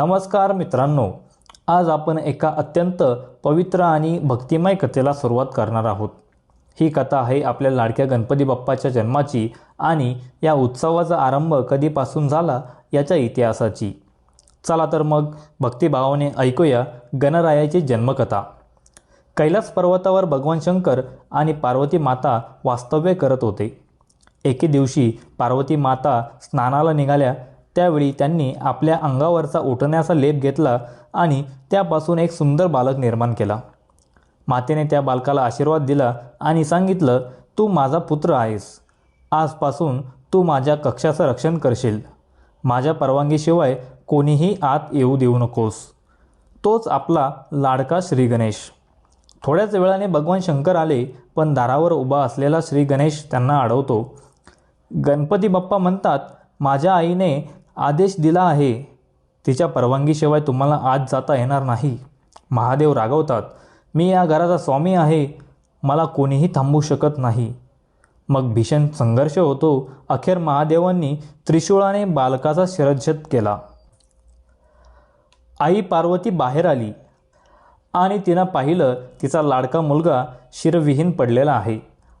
नमस्कार मित्रांनो आज आपण एका अत्यंत पवित्र आणि भक्तिमय कथेला सुरुवात करणार आहोत. ही कथा आहे आपल्या लाडक्या गणपती बाप्पाच्या जन्माची आणि या उत्सवाचा आरंभ कधीपासून झाला याच्या इतिहासाची. चला तर मग भक्तिभावाने ऐकूया गणरायाची जन्मकथा. कैलास पर्वतावर भगवान शंकर आणि पार्वती माता वास्तव्य करत होते. एके दिवशी पार्वती माता स्नानाला निघाल्या त्यावेळी त्यांनी आपल्या अंगावरचा उठण्याचा लेप घेतला आणि त्यापासून एक सुंदर बालक निर्माण केला. मातेने त्या बालकाला आशीर्वाद दिला आणि सांगितलं तू माझा पुत्र आहेस. आजपासून तू माझ्या कक्षाचं रक्षण करशील. माझ्या परवानगीशिवाय कोणीही आत येऊ देऊ नकोस. तोच आपला लाडका श्री गणेश. थोड्याच वेळाने भगवान शंकर आले पण दारावर उभा असलेला श्री गणेश त्यांना अडवतो. गणपती बाप्पा म्हणतात माझ्या आईने आदेश दिला आहे. तिच्या परवानगीशिवाय तुम्हाला आज जाता येणार नाही. महादेव रागवतात मी या घराचा स्वामी आहे. मला कोणीही थांबू शकत नाही. मग भीषण संघर्ष होतो. अखेर महादेवांनी त्रिशूळाने बालकाचा शिरच्छेद केला. आई पार्वती बाहेर आली आणि तिनं पाहिलं तिचा लाडका मुलगा शिरविहीन पडलेला आहे.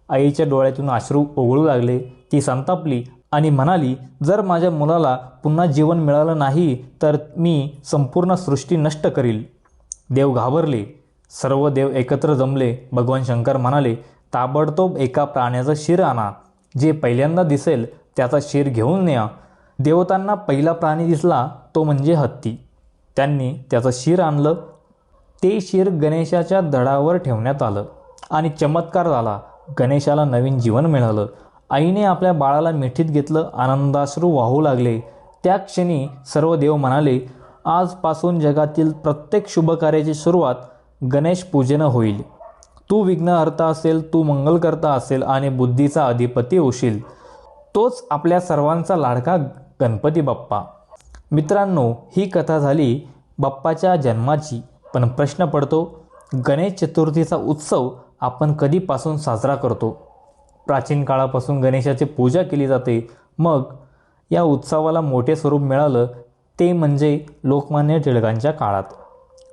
आईच्या डोळ्यातून अश्रू ओघळू लागले. ती संतापली आणि म्हणाली जर माझ्या मुलाला पुन्हा जीवन मिळालं नाही तर मी संपूर्ण सृष्टी नष्ट करील. देव घाबरले. सर्व देव एकत्र जमले. भगवान शंकर म्हणाले ताबडतोब एका प्राण्याचं शिर आणा. जे पहिल्यांदा दिसेल त्याचा शिर घेऊन न्या. देवतांना पहिला प्राणी दिसला तो म्हणजे हत्ती. त्यांनी त्याचं शिर आणलं. ते शिर गणेशाच्या धडावर ठेवण्यात आलं आणि चमत्कार झाला. गणेशाला नवीन जीवन मिळालं. आईने आपल्या बाळाला मिठीत घेतलं आनंदाश्रू वाहू लागले. त्या क्षणी सर्व देव म्हणाले आजपासून जगातील प्रत्येक शुभकार्याची सुरुवात गणेश पूजेनं होईल. तू विघ्नहर्ता असेल तू मंगलकर्ता असेल आणि बुद्धीचा अधिपती होशील. तोच आपल्या सर्वांचा लाडका गणपती बाप्पा. मित्रांनो ही कथा झाली बाप्पाच्या जन्माची. पण प्रश्न पडतो गणेश चतुर्थीचा उत्सव आपण कधीपासून साजरा करतो? प्राचीन काळापासून गणेशाची पूजा केली जाते. मग या उत्सवाला मोठे स्वरूप मिळालं ते म्हणजे लोकमान्य टिळकांच्या काळात.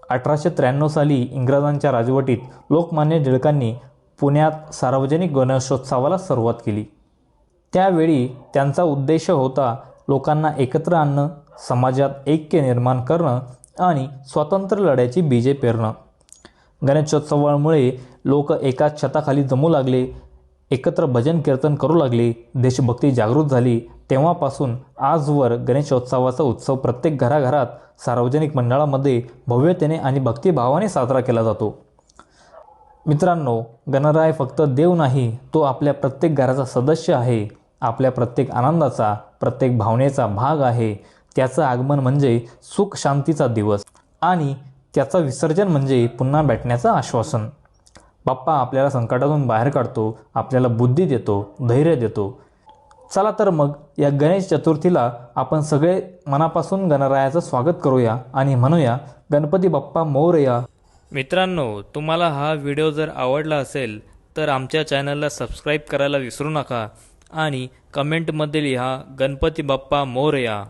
अठराशे त्र्याण्णव साली इंग्रजांच्या राजवटीत लोकमान्य टिळकांनी पुण्यात सार्वजनिक गणेशोत्सवाला सुरुवात केली. त्यावेळी त्यांचा उद्देश होता लोकांना एकत्र आणणं समाजात ऐक्य निर्माण करणं आणि स्वातंत्र्य लढ्याची बीजे पेरणं. गणेशोत्सवामुळे लोक एकाच छताखाली जमू लागले. एकत्र भजन कीर्तन करू लागले देशभक्ती जागृत झाली तेव्हापासून आजवर गणेशोत्सवाचा उत्सव प्रत्येक घराघरात सार्वजनिक मंडळामध्ये भव्यतेने आणि भक्तिभावाने साजरा केला जातो. मित्रांनो गणराय फक्त देव नाही तो आपल्या प्रत्येक घराचा सदस्य आहे. आपल्या प्रत्येक आनंदाचा प्रत्येक भावनेचा भाग आहे. त्याचं आगमन म्हणजे सुख शांतीचा दिवस आणि त्याचं विसर्जन म्हणजे पुन्हा भेटण्याचं आश्वासन. बाप्पा आपल्याला संकटातून बाहेर काढतो आपल्याला बुद्धी देतो धैर्य देतो. चला तर मग या गणेश चतुर्थीला आपण सगळे मनापासून गणरायाचं स्वागत करूया आणि म्हणूया गणपती बाप्पा मोरया. मित्रांनो तुम्हाला हा व्हिडिओ जर आवडला असेल तर आमच्या चॅनलला सबस्क्राईब करायला विसरू नका आणि कमेंटमध्ये लिहा गणपती बाप्पा मोरया.